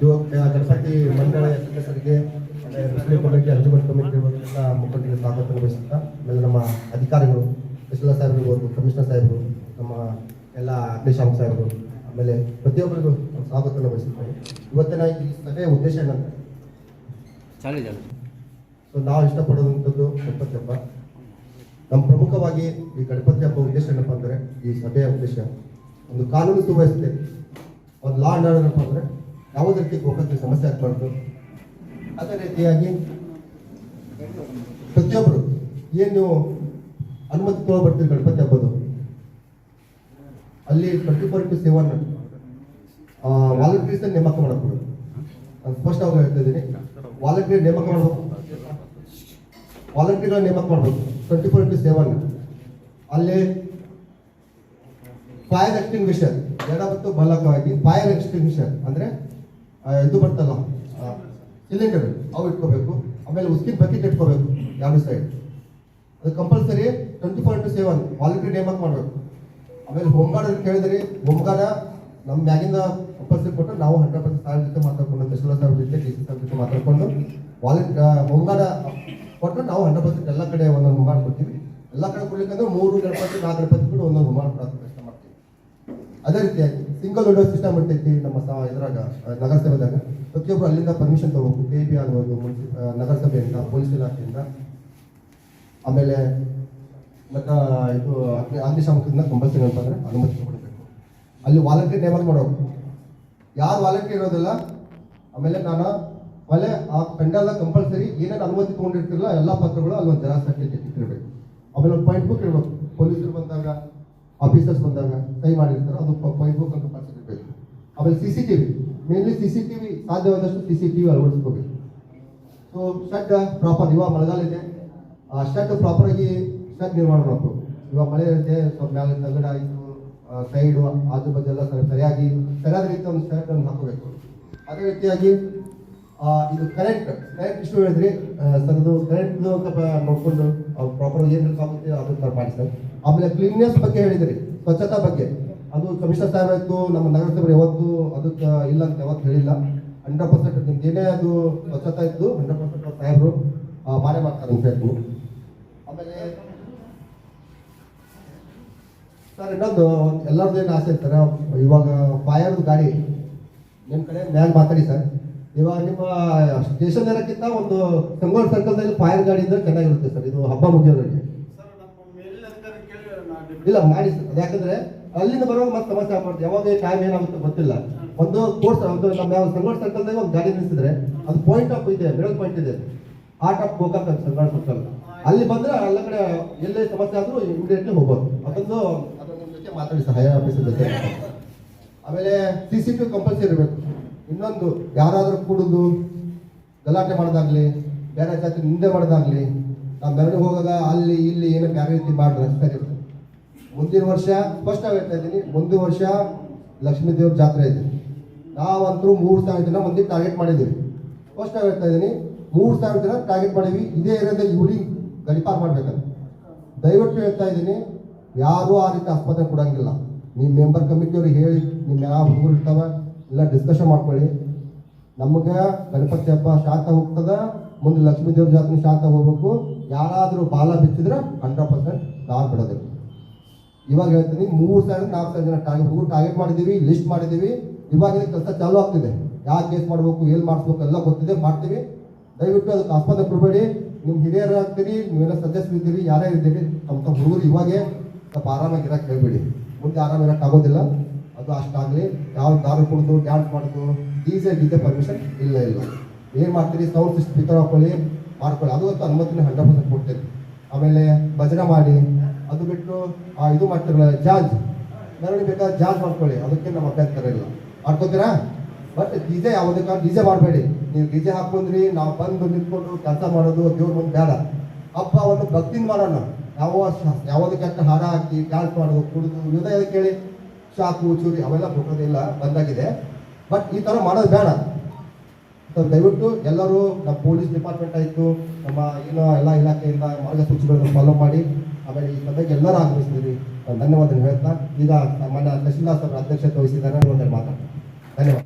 ಯುವಕ ಗಣಪತಿ ಮಂಡಳ ಸದಸ್ಯರಿಗೆ ಮುಸ್ಲಿಂ ಅರ್ಜಿ ಅರ್ಜುಮನ್ ಕಮಿಟಿ ಮುಖಂಡರಿಗೆ ಸ್ವಾಗತ ಬಯಸುತ್ತಾ ಆಮೇಲೆ ನಮ್ಮ ಅಧಿಕಾರಿಗಳು ಕೃಷ್ಣ ಸಾಹೇಬರು ಕಮಿಷನರ್ ಸಾಹೇಬರು ನಮ್ಮ ಎಲ್ಲ ಅಗ್ನಿಶಾಮಕ ಸಾಹೇಬರು ಆಮೇಲೆ ಪ್ರತಿಯೊಬ್ಬರಿಗೂ ಸ್ವಾಗತ ಬಯಸುತ್ತೇವೆ. ಇವತ್ತಿನ ಈ ಸಭೆಯ ಉದ್ದೇಶ ಏನಂತ ಸೊ ನಾವು ಇಷ್ಟಪಡುವಂಥದ್ದು ಗಣಪತಿ ಹಬ್ಬ. ನಮ್ಮ ಪ್ರಮುಖವಾಗಿ ಈ ಗಣಪತಿ ಹಬ್ಬ ಉದ್ದೇಶ ಏನಪ್ಪ ಅಂದರೆ ಈ ಸಭೆಯ ಉದ್ದೇಶ ಒಂದು ಕಾನೂನು ಸುವ್ಯವಸ್ಥೆ ಒಂದು ಲಾ ಆ್ಯಂಡ್ ಆರ್ಡರ್ ಏನಪ್ಪ ಅಂದರೆ ಯಾವುದೇ ರೀತಿ ಗೋಕಂತ ಸಮಸ್ಯೆ ಆಗ್ಬಾರ್ದು? ಅದೇ ರೀತಿಯಾಗಿ ಪ್ರತಿಯೊಬ್ಬರು ಏನು ಅನುಮತಿ ತಗೊಳ್ಬರ್ತೀರಿ ಗಣಪತಿ ಹಬ್ಬದು? ಅಲ್ಲಿ twenty four into seven volunteers ನೇಮಕ ಮಾಡಬಹುದು ನಾನು ಸ್ಪಷ್ಟವಾಗಿ ಹೇಳ್ತಾ ಇದ್ದೀನಿ. ವಾಲಂಟಿಯರ್ ನೇಮಕ ಮಾಡಬಹುದು ವಾಲಂಟಿಯರ್ ನೇಮಕ ಮಾಡಬಹುದು ಟ್ವೆಂಟಿ ಫೋರ್ ಇಂಟು ಸೆವೆನ್. ಅಲ್ಲಿ ಫೈರ್ ಎಕ್ಸ್ಟಿಂಗ್ವಿಷರ್ ಎಡ ಮತ್ತು ಬಲಕವಾಗಿ ಫೈರ್ ಎಕ್ಸ್ಟಿಂಗ್ವಿಷರ್ ಅಂದ್ರೆ ಇದು ಬರ್ತಲ್ಲ ಸಿಲಿಂಡರ್ ಅವು ಇಟ್ಕೋಬೇಕು. ಆಮೇಲೆ ಉಸ್ಕಿನ ಬಕೆಟ್ ಇಟ್ಕೋಬೇಕು. ಯಾವ ಸೈಡ್ ಅದು compulsory twenty four into seven voluntary ನೇಮಕ ಮಾಡಬೇಕು. ಆಮೇಲೆ ಹೋಮ್ಗಾರ್ಡ್ ಅಂತ ಕೇಳಿದ್ರಿ ಹೋಮ್ಗಾರ್ಡ್ ನಮ್ಮ ಮ್ಯಾಗಿಂದ ಕಂಪಲ್ಸರಿ ಕೊಟ್ಟು ನಾವು ಹಂಡ್ರೆಡ್ ಪರ್ಸೆಂಟ್ ಸಾರ್ ಜೊತೆ ಮಾತಾಡ್ಕೊಂಡು ತಹಶೀಲ್ದಾರ್ ಸರ್ ಜೊತೆ, ಡಿ ಸಿ ಸರ್ ಜೊತೆ ಮಾತಾಡ್ಕೊಂಡು ವಾಲಂಟ್ ಹೋಮ್ಗಾರ್ಡ್ ಕೊಟ್ಟು ನಾವು ಹಂಡ್ರೆಡ್ ಪರ್ಸೆಂಟ್ ಎಲ್ಲ ಕಡೆ ಒಂದೊಂದು ಹೋಮ್ಗಾರ್ಡ್ ಕೊಡ್ತೀವಿ. ಎಲ್ಲ ಕಡೆ ಕೊಡ್ಲಿಕ್ಕಂದ್ರೆ ಮೂರು ಗಣಪತಿ, ನಾಲ್ಕು ಗಣಪತಿ ಕೂಡ ಒಂದೊಂದು ಕೊಡೋಕೆ ಪ್ರಯತ್ನ ಮಾಡ್ತೀವಿ. ಅದೇ ರೀತಿಯಾಗಿ. ಸಿಂಗಲ್ ವಿಂಡೋ ಸಿಸ್ಟಮ್ ಇರ್ತೈತಿ ನಮ್ಮ ಇದ್ರಾಗ ನಗರಸಭೆದಾಗ. ಪ್ರತಿಯೊಬ್ಬರು ಅಲ್ಲಿಂದ ಪರ್ಮಿಷನ್ ತಗೋಬೇಕು. ಕೆ ಪಿ ಆಗ್ಬೋದು ನಗರಸಭೆಯಿಂದ, ಪೊಲೀಸ್ ಇಲಾಖೆಯಿಂದ. ಆಮೇಲೆ ಮತ್ತು ಇದು ಅಗ್ನಿ ಅಗ್ನಿಶಾಮಕದಿಂದ ಕಂಪಲ್ಸರಿ ಅಂತಂದರೆ ಅನುಮತಿ ತಗೊಳ್ಬೇಕು. ಅಲ್ಲಿ ವಾಲಂಟಿಯರ್ ನೇಮಕ ಮಾಡೋ ಯಾರು ವಾಲಂಟಿಯರ್ ಇರೋದಿಲ್ಲ, ಆಮೇಲೆ ನಾನು ಆಮೇಲೆ ಆ ಕಂಡಲ್ಲ ಕಂಪಲ್ಸರಿ ಏನೇನು ಅನುಮತಿ ತೊಗೊಂಡಿರ್ತಿರಲ್ಲ ಎಲ್ಲ ಪತ್ರಗಳು ಅಲ್ಲಿ ಒಂದು ಜೆರಾಕ್ಸ್ ಇಟ್ಟಿರ್ಬೇಕು. ಆಮೇಲೆ ಒಂದು ಪಾಯಿಂಟ್ ಬುಕ್ ಇರಬೇಕು ಪೊಲೀಸರು ಬಂದಾಗ ಆಫೀಸರ್ಸ್ ಬಂದಾಗ ಕೈ ಮಾಡಿರ್ತಾರೆ. ಅದು ಬುಕ್ ಅಂತ ಇರಬೇಕು ಆಮೇಲೆ C C T V mainly C C T V ಸಾಧ್ಯವಾದಷ್ಟು ಸಿ ಸಿ ಟಿ ವಿ ಅಳವಡಿಸ್ಕೋಬೇಕು. ಸೊ ಶೆಡ್ ಪ್ರಾಪರ್ ಇವಾಗ ಮಳೆಗಾಲ ಇದೆ. ಆ ಶೆಡ್ ಪ್ರಾಪರ್ ಆಗಿ ಶೆಡ್ ನಿರ್ಮಾಣ ಮಾಡಬೇಕು. ಇವಾಗ ಮಳೆ ಇರುತ್ತೆ, ಸ್ವಲ್ಪ ಮೇಲೆ ತಗಡ ಆಯಿತು ಸೈಡು, ಆಜು ಬಾಜು ಎಲ್ಲ ಸರಿ- ಸರಿಯಾಗಿ, ಸರಿಯಾದ ರೀತಿ ಒಂದು ಶೆಡ್ ಅನ್ನು ಹಾಕೋಬೇಕು ಅದೇ ರೀತಿಯಾಗಿ ಇದು ಕರೆಂಟ್ ಕರೆಂಟ್ ಇಷ್ಟು ಹೇಳಿದ್ರಿ. ಸರ್, ಅದು ಕರೆಂಟ್ ನೋಡ್ಕೊಂಡು ಪ್ರಾಪರ್ ಏನು ಬೇಕಾಗುತ್ತೆ ಅದು ಮಾಡಿ ಸರ್. ಆಮೇಲೆ ಕ್ಲೀನ್ನೆಸ್ ಬಗ್ಗೆ ಹೇಳಿದ್ರಿ, ಸ್ವಚ್ಛತಾ ಬಗ್ಗೆ. ಅದು ಕಮಿಷನರ್ ಸಾಹೇಬ್ ನಮ್ಮ ನಗರಸಭೆ ಯಾವತ್ತು ಅದಕ್ಕೆ ಇಲ್ಲ ಅಂತ ಯಾವತ್ತು ಹೇಳಿಲ್ಲ. ಹಂಡ್ರೆಡ್ ಪರ್ಸೆಂಟ್ ನಿಮ್ಗೆ ಏನೇ ಅದು ಸ್ವಚ್ಛತಾ ಇದ್ದು ಹಂಡ್ರೆಡ್ ಪರ್ಸೆಂಟ್ ಸಾಹೇಬರು ಮಾಡೇ ಮಾಡ್ತಾರೆ ಅಂತ ಹೇಳ್ತು ಆಮೇಲೆ ಸರ್, ಇನ್ನೊಂದು ಎಲ್ಲರದ್ದು ಏನು ಆಸೆ ಇರ್ತಾರೆ ಇವಾಗ ಫೈರ್ದು ಗಾಡಿ ನಿಮ್ಮ ಕಡೆ ಮ್ಯಾನ್ ಮಾತಾಡಿ ಸರ್. ಇವಾಗ ನಿಮ್ಮ ಸ್ಟೇಷನ್ ಇರೋಕ್ಕಿಂತ ಒಂದು ಸಂಗೋಳ್ ಸರ್ಕಲ್ದಲ್ಲಿ ಫೈರ್ ಗಾಡಿ ಇದ್ರೆ ಚೆನ್ನಾಗಿರುತ್ತೆ ಸರ್, ಇದು ಹಬ್ಬ ಮುಗಿಯೋದ್ರಿಗೆ ಸರ್ ನಮ್ಮ ಮೇಲಿನ ಅಧಿಕಾರಿ ಕೇಳಿ ನಾ ಇಲ್ಲ ಮಾಡಿ ಸರ್ ಯಾಕಂದ್ರೆ ಅಲ್ಲಿಂದ ಬರುವಾಗ ಮತ್ತೆ ಸಮಸ್ಯೆ ಆಗ್ಬಾರ್ದು. ಯಾವಾಗ ಟೈಮ್ ಏನಾಗುತ್ತೆ ಗೊತ್ತಿಲ್ಲ. ಒಂದು ಕೋರ್ಸ್ ನಮ್ಮ ಯಾವ ಸರ್ಕಲ್ದಾಗ ಒಂದು ಗಾಡಿ ನಿಲ್ಲಿಸಿದ್ರೆ ಅದು ಪಾಯಿಂಟ್ ಆಫ್ ಇದೆ ಮಿಡಲ್ ಪಾಯಿಂಟ್ ಇದೆ. ಆರ್ಟ್ ಆಫ್ ಗೋಕಾಕ್ ಅಂತ ಸರ್ಕಲ್ ಅಲ್ಲಿ ಬಂದ್ರೆ ಎಲ್ಲ ಕಡೆ ಎಲ್ಲೇ ಸಮಸ್ಯೆ ಆದ್ರೂ ಇಮಿಡಿಯೇಟ್ಲಿ ಹೋಗ್ಬೋದು. ಅದೊಂದು ಜೊತೆ ಮಾತಾಡಿ ಸರ್ ಆಫೀಸರ್ ಜೊತೆ. ಆಮೇಲೆ ಸಿ ಸಿ ಟಿ ಕಂಪಲ್ಸರಿ ಇರಬೇಕು. ಇನ್ನೊಂದು, ಯಾರಾದರೂ ಕೂಡುದು, ಗಲಾಟೆ ಮಾಡೋದಾಗ್ಲಿ, ಬೇರೆ ಜಾತಿ ನಿಂದೆ ಮಾಡೋದಾಗ್ಲಿ ನಾವು ಬೆರಳು ಹೋಗಾಗ ಅಲ್ಲಿ, ಇಲ್ಲಿ ಏನೋ ಬೇರೆ ರೀತಿ ಮಾಡಿದ್ರೆ ಸರಿ ಇರುತ್ತೆ. ಮುಂದಿನ ವರ್ಷ ಸ್ಪಷ್ಟ ಹೇಳ್ತಾ ಇದ್ದೀನಿ, ಮುಂದಿನ ವರ್ಷ ಲಕ್ಷ್ಮೀ ದೇವ್ರ ಜಾತ್ರೆ ಇದೆ. ನಾವಂತರೂ ಮೂರು ಸಾವಿರ ಜನ ಮಂದಿ ಟಾರ್ಗೆಟ್ ಮಾಡಿದ್ದೀವಿ. ಸ್ಪಷ್ಟ ಹೇಳ್ತಾ ಇದ್ದೀನಿ, ಮೂರು ಸಾವಿರ ಜನ ಟಾರ್ಗೆಟ್ ಮಾಡಿದ್ವಿ ಇದೇ ಏರಿಯಾದ ಇವ್ರಿಗೆ ಗಡಿಪಾರ್ ಮಾಡ್ಬೇಕಂತ ದಯವಿಟ್ಟು ಹೇಳ್ತಾ ಇದ್ದೀನಿ, ಯಾರೂ ಆ ರೀತಿ ಆಸ್ಪತ್ರೆ ಕೊಡೋಂಗಿಲ್ಲ. ನಿಮ್ಮ ಮೆಂಬರ್ ಕಮಿಟಿಯವ್ರಿಗೆ ಹೇಳಿ ನಿಮ್ಮ ಯಾವ ಹುಡುಗರು ಇರ್ತಾವೆ, ಎಲ್ಲ ಡಿಸ್ಕಷನ್ ಮಾಡ್ಕೊಳ್ಳಿ. ನಮಗೆ ಗಣಪತಿ ಹಬ್ಬ ಶಾಂತ ಹೋಗ್ತದೆ, ಮುಂದೆ ಲಕ್ಷ್ಮೀ ದೇವ್ರ ಜಾತ್ರೆ ಶಾಂತ ಹೋಗ್ಬೇಕು. ಯಾರಾದರೂ ಬಾಲ ಬಿಚ್ಚಿದ್ರೆ ಹಂಡ್ರೆಡ್ ಪರ್ಸೆಂಟ್ ನಾವು ಬಿಡೋದಿಲ್ಲ. ಇವಾಗ ಹೇಳ್ತೀನಿ, ಮೂರು ಸಾವಿರ, ನಾಲ್ಕು ಸಾವಿರ ಜನ ಟಾರ್ಗೆಟ್ ಹುಡುಗರು ಟಾರ್ಗೆಟ್ ಮಾಡಿದ್ದೀವಿ ಲಿಸ್ಟ್ ಮಾಡಿದ್ದೀವಿ. ಇವಾಗ ಕೆಲಸ ಚಾಲೂ ಆಗ್ತಿದೆ. ಯಾವ ಕೇಸ್ ಮಾಡಬೇಕು ಎಲ್ಲಿ ಮಾಡಿಸ್ಬೇಕು ಎಲ್ಲ ಗೊತ್ತಿದೆ, ಮಾಡ್ತೀವಿ. ದಯವಿಟ್ಟು ಅದಕ್ಕೆ ಆಸ್ಪತ್ರೆ ಕೊಡಬೇಡಿ ನಿಮ್ಮ ಹಿರಿಯರು ಆಗ್ತೀರಿ, ನೀವೆಲ್ಲ ಸಜೆಸ್ಟ್ ಇದ್ದೀರಿ, ಯಾರೇ ಇದ್ದೀರಿ, ತಮ್ಮ ತಮ್ಮ ಹುಡುಗರು ಇವಾಗೆ ಸ್ವಲ್ಪ ಆರಾಮಾಗಿ ಇರಕ್ಕೆ ಹೇಳ್ಬೇಡಿ. ಮುಂದೆ ಆರಾಮ ಆಗೋದಿಲ್ಲ. ಅದು ಅಷ್ಟಾಗಲಿ. ಯಾವ ದಾರು ಕುಡಿದು ಡ್ಯಾನ್ಸ್ ಮಾಡೋದು ಡೀಸೆ ಗೀತೆ ಪರ್ಮಿಷನ್ ಇಲ್ಲ ಇಲ್ಲ. ಏನು ಮಾಡ್ತೀರಿ ಸೌಂಡ್ ಸಿಸ್ಟಮ್ ಸ್ಪೀಕರ್ ಹಾಕೊಳ್ಳಿ, ಮಾಡ್ಕೊಳ್ಳಿ. ಅದು ಅನುಮತಿನ ಹಂಡ್ರೆಡ್ ಪರ್ಸೆಂಟ್ ಕೊಡ್ತೀರಿ ಆಮೇಲೆ ಭಜನೆ ಮಾಡಿ ಅದು ಬಿಟ್ಟು, ಆ, ಇದು ಮಾಡ್ತಾರಲ್ಲ, ಜಾಜ್. ಮೆರವಣಿಗೆ ಬೇಕಾದ ಜಾಜ್ ಮಾಡ್ಕೊಳ್ಳಿ. ಅದಕ್ಕೆ ನಮ್ಮ ಅಭ್ಯಂತರ ಇಲ್ಲ. ಮಾಡ್ಕೋತೀರಾ? ಬಟ್ ಡಿಜೆ ಯಾವುದಕ್ಕೆ ಡಿಜೆ ಮಾಡಬೇಡಿ. ನೀವು ಡಿಜೆ ಹಾಕೊಂಡ್ರಿ ನಾವು ಬಂದು ನಿಂತ್ಕೊಂಡು ಕೆಲಸ ಮಾಡೋದು ದೇವ್ರ ಮುಂದೆ ಬೇಡ. ಹಬ್ಬವನ್ನು ಭಕ್ತಿನ ಮಾಡೋಣ. ಯಾವ ಯಾವುದಕ್ಕೆ ಅಷ್ಟು ಹಾರ ಹಾಕಿ ಡ್ಯಾನ್ಸ್ ಮಾಡೋದು, ಕುಡಿದು ಅದಕ್ಕೆ ಕೇಳಿ, ಚಾಕು, ಚೂರಿ, ಅವೆಲ್ಲ ಕೊಟ್ಟೋದಿಲ್ಲ ಬಂದಾಗಿದೆ. ಬಟ್, ಈ ಥರ ಮಾಡೋದು ಬೇಡ. ಸೊ ದಯವಿಟ್ಟು ಎಲ್ಲರೂ ನಮ್ಮ ಪೊಲೀಸ್ ಡಿಪಾರ್ಟ್ಮೆಂಟ್ ಆಯಿತು, ನಮ್ಮ ಏನೋ ಎಲ್ಲ ಇಲಾಖೆಯಿಂದ ಮಾರ್ಗಸೂಚಿಗಳನ್ನು ಫಾಲೋ ಮಾಡಿ, ಆಮೇಲೆ ಈ ಸಭೆಗೆ ಎಲ್ಲರೂ ಆಗಮಿಸಿದ್ರಿ ಧನ್ಯವಾದ ಹೇಳ್ತಾ, ಈಗ ನಮ್ಮನ್ನ ತಹಶೀಲ್ದಾರ್ ಸರ್ ಅಧ್ಯಕ್ಷತೆ ವಹಿಸಿದ್ದಾರೆ ಮಾತಾಡ್ತೀನಿ. ಧನ್ಯವಾದ.